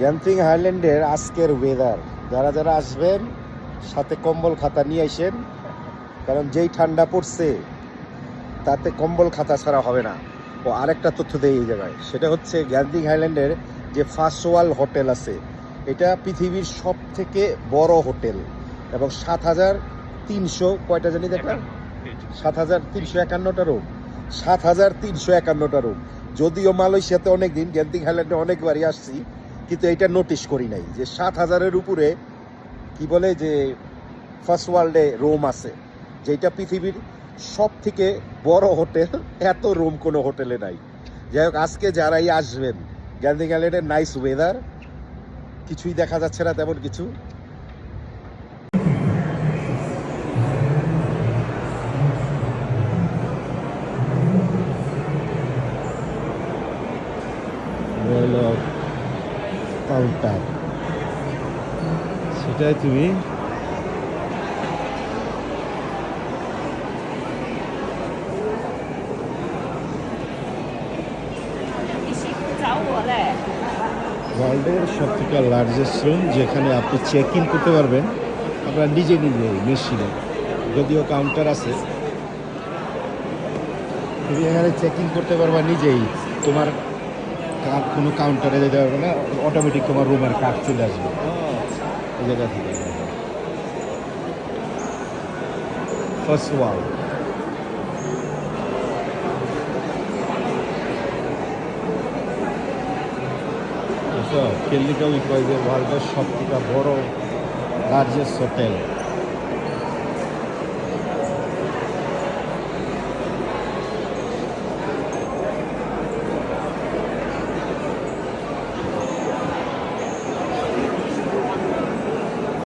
গ্যান্থিং হাইল্যান্ডের আজকের ওয়েদার যারা যারা আসবেন সাথে কম্বল খাতা নিয়ে আসেন কারণ যেই ঠান্ডা পড়ছে তাতে কম্বল খাতা ছাড়া হবে না। ও আরেকটা তথ্য দেয় এই জায়গায়। সেটা হচ্ছে গ্যান্থিং হাইল্যান্ডের যে ফার্স্ট ওয়াল হোটেল আছে এটা পৃথিবীর সব থেকে বড় হোটেল এবং সাত হাজার তিনশো কয়টা জানি দেখা সাত হাজার তিনশো একান্নটা রুম সাত হাজার তিনশো একান্নটা রুম যদিও মালয়েশিয়াতে অনেক দিন গ্যান্তিং হাইল্যান্ডে অনেকবারই আসছি কিন্তু এটা নোটিশ করি নাই যে সাত হাজারের উপরে কি বলে যে ফার্স্ট ওয়ার্ল্ডে রোম আছে যেটা পৃথিবীর সব থেকে বড় হোটেল, এত রুম কোনো হোটেলে নাই। যাই হোক, আজকে যারাই আসবেন গ্যান্দিং আইল্যান্ডের নাইস ওয়েদার কিছুই দেখা যাচ্ছে না তেমন কিছু। হলো কাউন্টার সেটাই তুমি। ওয়ার্ল্ডের সব থেকে লার্জেস্ট রুম যেখানে আপনি চেক ইন করতে পারবেন, আপনার নিজে নিজে মেশিনে যদিও কাউন্টার আছে। তুমি এখানে চেক ইন করতে পারবা নিজেই। তোমার কোনো কাউন্টারে যেতে পারবে না অটোমেটিক তোমার রুমের কার্ড চলে আসবে। এই জায়গা থেকে। ফার্স্ট আচ্ছা কেলিকা উইকওয়াইজের ওয়ার্ল্ডের সব থেকে বড় লার্জেস্ট হোটেল